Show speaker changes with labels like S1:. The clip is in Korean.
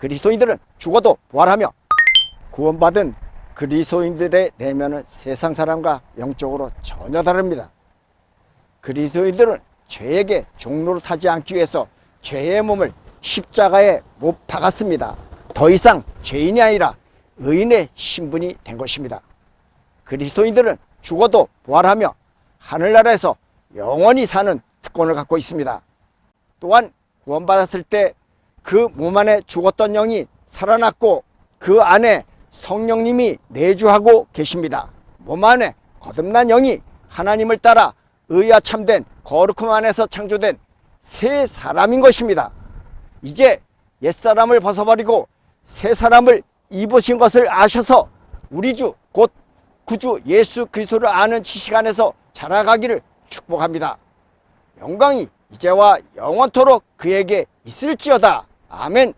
S1: 그리스도인들은 죽어도 부활하며 구원받은 그리스도인들의 내면은 세상 사람과 영적으로 전혀 다릅니다. 그리스도인들은 죄에게 종로를 타지 않기 위해서 죄의 몸을 십자가에 못 박았습니다. 더 이상 죄인이 아니라 의인의 신분이 된 것입니다. 그리스도인들은 죽어도 부활하며 하늘나라에서 영원히 사는 특권을 갖고 있습니다. 또한 구원받았을 때 그 몸 안에 죽었던 영이 살아났고 그 안에 성령님이 내주하고 계십니다. 몸 안에 거듭난 영이 하나님을 따라 의와 참된 거룩함 안에서 창조된 새 사람인 것입니다. 이제 옛사람을 벗어버리고 새 사람을 입으신 것을 아셔서 우리 주 곧 구주 예수 그리스도를 아는 지식 안에서 자라가기를 축복합니다. 영광이 이제와 영원토록 그에게 있을지어다. 아멘.